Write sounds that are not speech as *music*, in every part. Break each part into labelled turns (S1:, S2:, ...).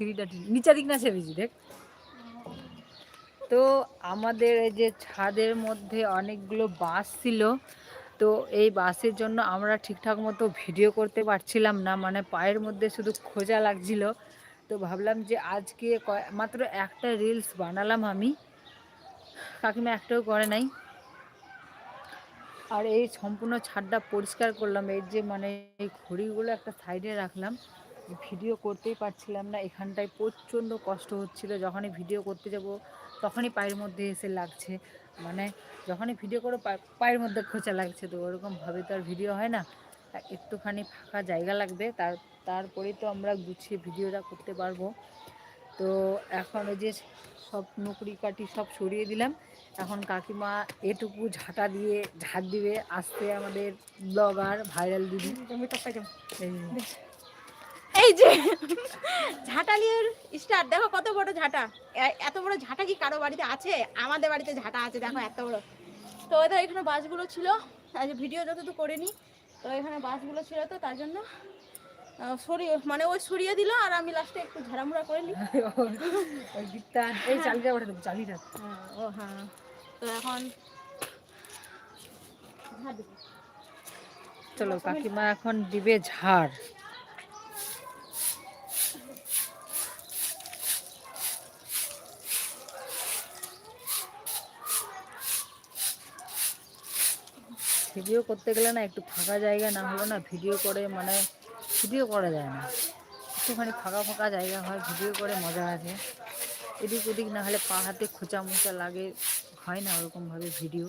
S1: ঠিক। দিক না ছেড়েছি দেখ। তো আমাদের এই যে ছাদের মধ্যে অনেকগুলো বাস ছিল, তো এই বাসের জন্য আমরা ঠিকঠাক মতো ভিডিও করতে পারছিলাম না মানে পায়ের মধ্যে শুধু খোঁজা লাগছিল। তো ভাবলাম যে আজকে মাত্র একটা রিলস বানালাম আমি। কাকিমা একটাও করে নাই। আর এই সম্পূর্ণ ছাদটা পরিষ্কার করলাম, এই যে মানে এই ঘড়িগুলো একটা সাইডে রাখলাম। ভিডিও করতেই পারছিলাম না। এখানটায় প্রচণ্ড কষ্ট হচ্ছিল। যখনই ভিডিও করতে যাব তখনই পায়ের মধ্যে এসে লাগছে। মানে যখনই ভিডিও করে পায়ের মধ্যে খোঁচা লাগছে তো ওরকমভাবে তো আর ভিডিও হয় না। একটুখানি ফাঁকা জায়গা লাগবে। তার তারপরেই তো আমরা গুছিয়ে ভিডিওটা করতে পারব। তো এখন ওই যে সব নুকরি কাটি সব সরিয়ে দিলাম। এখন কাকিমা এটুকু ঝাঁটা দিয়ে ঝাঁট দিবে। আসতে আমাদের ব্লগার ভাইরাল দিদি। এই যে।
S2: ঝাঁটালির স্টার দেখো কত বড় ঝাঁটা। এত বড় ঝাঁটা কি কারও বাড়িতে আছে? আমাদের বাড়িতে ঝাঁটা আছে দেখো এত বড়। তো ওদের এখানে বাসগুলো ছিল। আজ ভিডিও যতটুকু করিনি তো এখানে বাসগুলো ছিল তো তার জন্য সরিয়ে মানে ওই সরিয়ে দিল আর আমি লাস্টে একটু ঝাড়ামুড়া করে নিই।
S1: এই চালিটা ওঠে চালিটা
S2: হ্যাঁ, ও হ্যাঁ। তো এখন
S1: চলো কাকিমা এখন দিবে ঝাড়। ভিডিও করতে গেলে না একটু ফাঁকা জায়গা না হলে না ভিডিও করে মানে ভিডিও করা যায় না। একটুখানি ফাঁকা ফাঁকা জায়গা হয় ভিডিও করে মজা আছে এদিক ওদিক না হলে পা হাতে খোঁচা মোচা লাগে, হয় না ওরকমভাবে ভিডিও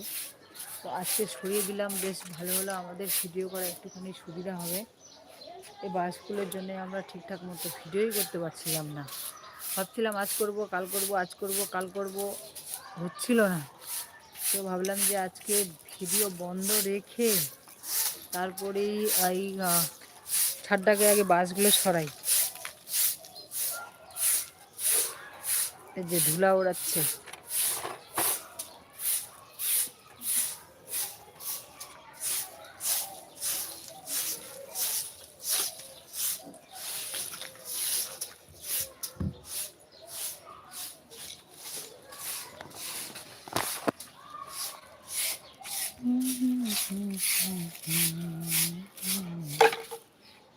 S1: তো আজকে সরিয়ে দিলাম, বেশ ভালো হলো আমাদের ভিডিও করা একটুখানি সুবিধা হবে। এই বাসগুলোর জন্য আমরা ঠিকঠাক মতো ভিডিওই করতে পারছিলাম না। ভাবছিলাম আজ করব, কাল করব, আজ করব, কাল করব, হচ্ছিল না। তো ভাবলাম যে আজকে ভিডিও বন্ধ রেখে তারপরেই এই ছাড়টাকে আগে বাসগুলো সরাই। এই যে ধুলা ওড়াচ্ছে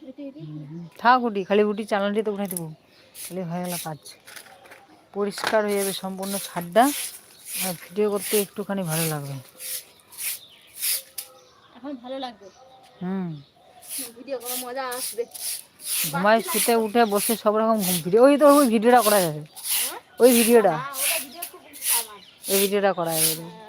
S2: এটি এটি
S1: থাক উঠি খালি উঠি চালানটি তো উঠাই দেবো। খালি হয়ে গেল কাজ। পরিষ্কার হয়ে যাবে সম্পূর্ণ ছাদটা। আর ভিডিও করতে একটুখানি ভালো লাগবে।
S2: এখন ভালো লাগবে।
S1: হুম।
S2: ভিডিও মজা আসবে।
S1: ঘুমায় শুতে উঠে বসে সব রকম ঘুম। ভিডিও ওই তো ওই ভিডিওটা করা যাবে।
S2: হ্যাঁ?
S1: ওই ভিডিওটা।
S2: হ্যাঁ, ওটা
S1: ওই ভিডিওটা করা যাবে।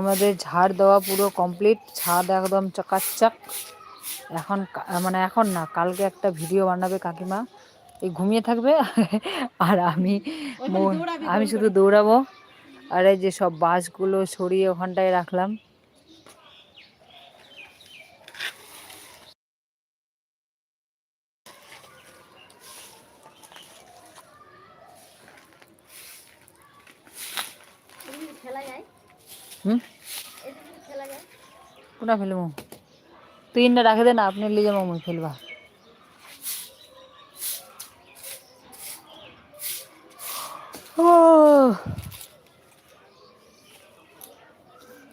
S1: আমাদের ঝাড় দেওয়া পুরো কমপ্লিট ছাদ একদম চকাচক। এখন মানে এখন না কালকে একটা ভিডিও বানাবে কাকিমা। এই ঘুমিয়ে থাকবে আর আমি আমি শুধু দৌড়াবো। আর এই যে সব বাসগুলো সরিয়ে ওখানটায় রাখলাম
S2: এদিকে খেলা যায়
S1: হুম
S2: এদিকে খেলা যায়
S1: কোনা ফেলব? না রাখে দে না, আপনি যাব মুই ফেলবা।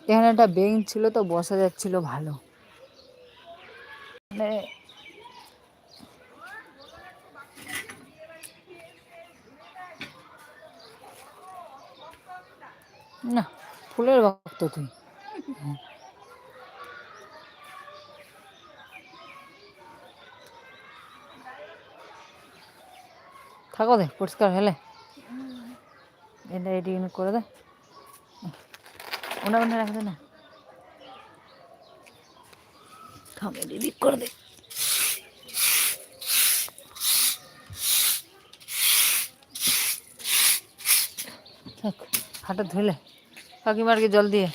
S1: এখানে একটা বেঞ্চ ছিল তো, বসা যাচ্ছিল ভালো। মানে না, ফুলের ভক্ত তুই। থাকো দে পরিষ্কার হলে। এটা এটি করে দে। ওনা ওনা রাখে দে না। থাম এটি দিক করে দে। থাক হাঁটা ধুলে কাকিমারকে জল দিয়ে।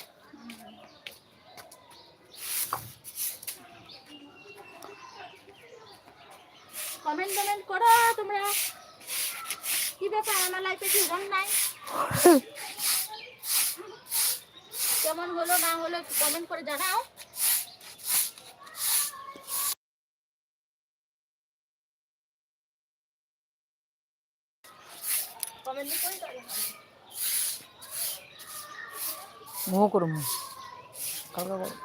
S2: কমেন্ট কমেন্ট করো তোমরা। কি ব্যাপার? আমার লাইফে রং নাই। কেমন হলো, না হলো কমেন্ট করে জানাও। কমেন্ট করে
S1: মুহ করো মুহ কালকা করো।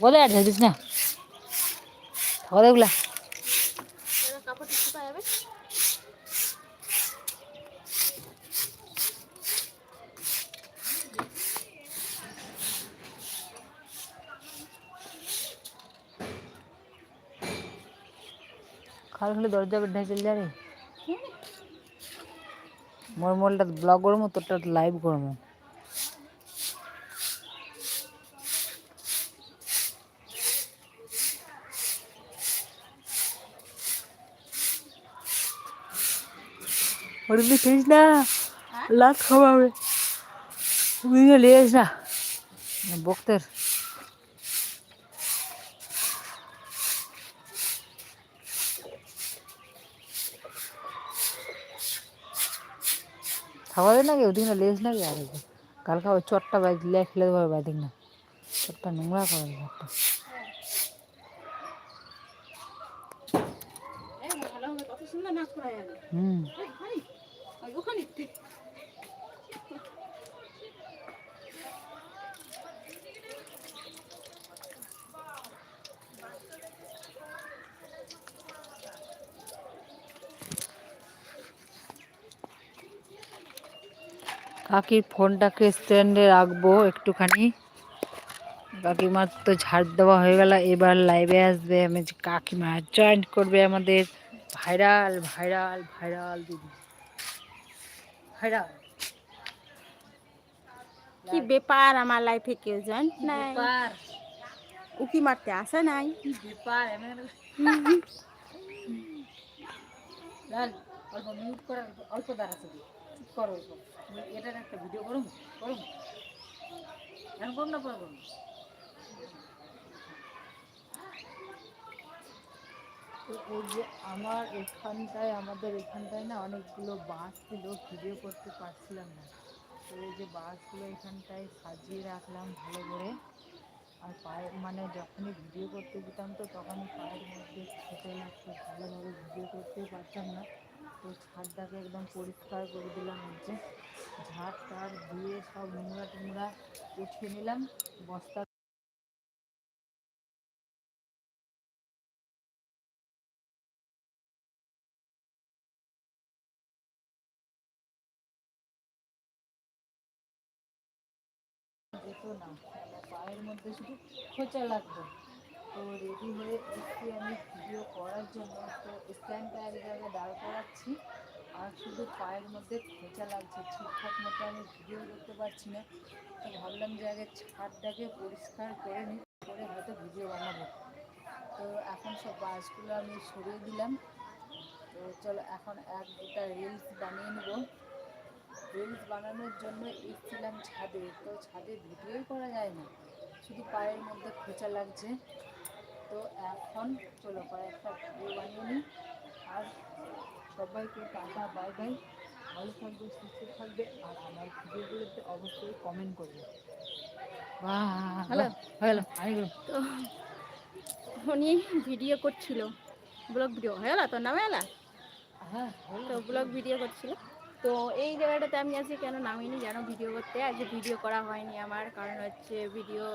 S1: থাকো দে আর দিস না। থাকো দে ওগুলা
S2: কাপড় শুকা যাবে
S1: কাল খালি দরজা বেডাই চলে যা রে মোর মোবাইলটা ব্লগ করব তোরটা লাইভ করব ওটা খেয়েছিস না লাত খাওয়াবে তুই নিয়ে এস না বক্তের খাওয়া দে নাকি ওদিকে লেস নাকি আর কালকে ওই চটটা বাইক লে খেলে দেবো বাইদিক না চটটা নোংরা করে দেবো একটা
S2: এই ভালো হবে কত সুন্দর নাচ করা যাবে
S1: হুম কাকির ফোনটাকে স্ট্যান্ডে রাখব একটুখানি। কাকিমার তো ঝাড় দেওয়া হয়ে গেল এবার লাইভে আসবে। আমি যে কাকিমা জয়েন্ট করবে আমাদের। ভাইরাল ভাইরাল ভাইরাল দিদি। ভাইরাল
S2: কি ব্যাপার আমার লাইফে কেউ জয়েন্ট নাই?
S1: ব্যাপার?
S2: উকি মারতে আসে নাই?
S1: কি ব্যাপার? *laughs* অল্প মিউট করে অল্প দাঁড়াতে করো এটার একটা ভিডিও করুন করুন এখন করুন না, পরে করুন এই যে আমার এখানটায়, আমাদের এখানটায় না অনেকগুলো বাস ছিল ভিডিও করতে পারছিলাম না। তো এই যে বাঁশগুলো এখানটায় সাজিয়ে রাখলাম ভালো করে। আর পায়ে মানে যখনই ভিডিও করতে যেতাম তো তখনই পায়ের মধ্যে খেতে লাগতো, ভালোভাবে ভিডিও করতেই পারতাম না। ছাদটাকে একদম পরিষ্কার করে দিলাম হচ্ছে ঝাড় টাড় দিয়ে সব নোংরা টোংরা উঠিয়ে নিলাম। বস্তা না। পায়ের মধ্যে শুধু খোঁচা লাগতো। তো রেডি হয়ে আমি। ভিডিও করার জন্য তো স্ট্যান্ডটা এক জায়গায় দাঁড় করাচ্ছি। আর শুধু পায়ের মধ্যে খোঁচা লাগছে, ঠিকঠাক মতো আমি ভিডিও করতে পারছি না। তো ভাবলাম যে আগে ছাদটাকে পরিষ্কার করে নিই করে হয়তো ভিডিও বানাবো। তো এখন সব বাসগুলো আমি সরিয়ে দিলাম। তো চলো এখন এক দুটা রিলস বানিয়ে নেব। রিলস বানানোর জন্য এসেছিলাম ছাদে, তো ছাদে ভিডিওই করা যায় না। শুধু পায়ের মধ্যে খোঁচা লাগছে। তো এখন চলো কয়েকটা ভিডিও বানিয়ে নিই। আর সবাইকে টাটা বাই বাই ভালো থাকবে সুস্থ থাকবে। আর আমার ভিডিওগুলোতে অবশ্যই কমেন্ট করবে।
S2: হ্যালো।
S1: হ্যালো
S2: তো উনি ভিডিও করছিল। ব্লগ ভিডিও হয়ে তোর নামে
S1: হ্যাঁ
S2: তো ব্লগ ভিডিও করছিল। তো এই জায়গাটাতে আমি আজকে কেন নামিনি যেন ভিডিও করতে? আজকে ভিডিও করা হয়নি আমার, কারণ হচ্ছে ভিডিও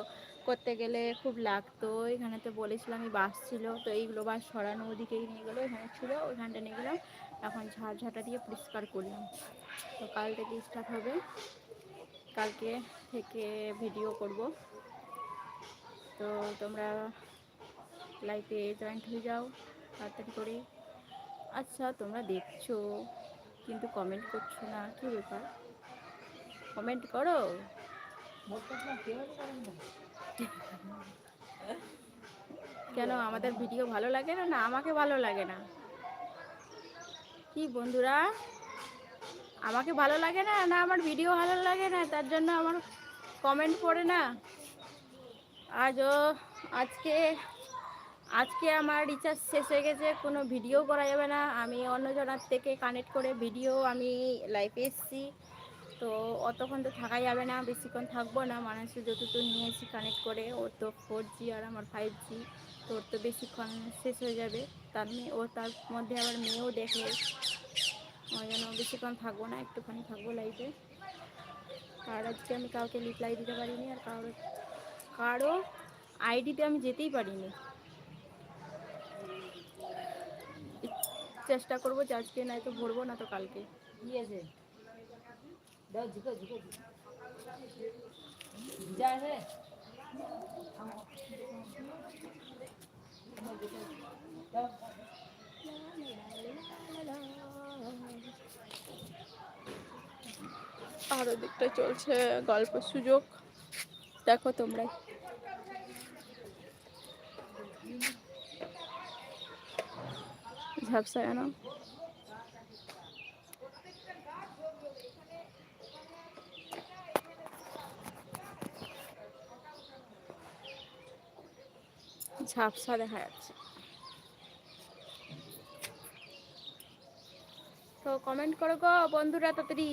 S2: করতে গেলে খুব লাগতো। এখানে তো বলেছিলাম আমি বাস ছিল, তো এইগুলো বাস সরানো ওদিকেই নিয়ে গেলো, এখানে ছিল, ওইখানটা নিয়ে গেলাম। এখন ঝাড় ঝাঁটা দিয়ে পরিষ্কার করলাম। তো কাল থেকে স্টার্ট হবে। কালকে থেকে ভিডিও করব। তো তোমরা লাইফে জয়েন্ট হয়ে যাও, তাড়াতাড়ি করে। আচ্ছা তোমরা দেখছ। কিন্তু কমেন্ট করছ না, কি ব্যাপার? কমেন্ট করো। কেন, আমাদের ভিডিও ভালো লাগে না? না, আমাকে ভালো লাগে না। কি বন্ধুরা? আমাকে ভালো লাগে না? না, আমার ভিডিও ভালো লাগে না? তার জন্য আমার কমেন্ট পড়ে না। আজও, আজকে আজকে আমার রিচার্জ শেষ হয়ে গেছে, কোনো ভিডিও করা যাবে না। আমি অন্যজনের থেকে কানেক্ট করে ভিডিও আমি লাইভে এসেছি। তো অতক্ষণ তো থাকা যাবে না, বেশিক্ষণ থাকব না। মানুষের যতটুকু নিয়েছি কানেক্ট করে, ওর তো ফোর জি আর আমার ফাইভ জি তো ওর তো বেশিক্ষণ শেষ হয়ে যাবে। তার মেয়ে ও তার মধ্যে আবার মেয়েও দেখে। ওই জন্য বেশিক্ষণ থাকব না, একটুখানি থাকব লাইভে আর আজকে আমি কাউকে রিপ্লাই দিতে পারিনি, আর কারও কারও আইডিতে আমি যেতেই পারিনি। চেষ্টা করব যে আজকে নয়তো ভরবো না তো কালকে। আর ওদিকটা চলছে গল্প সুযোগ। দেখো তোমরাই। ঝাপসায় না ঝাপসা দেখা যাচ্ছে। তো কমেন্ট করো গো বন্ধুরা তাড়াতাড়ি।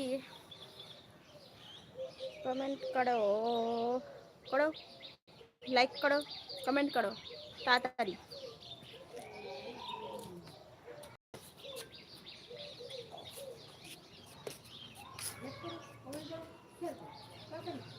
S2: কমেন্ট করো করো লাইক করো কমেন্ট করো, তাড়াতাড়ি হ্যাঁ কি comment করবে?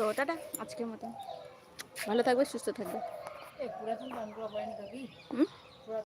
S2: তো টাটা আজকের মতো ভালো থাকবে সুস্থ থাকবে। হুম?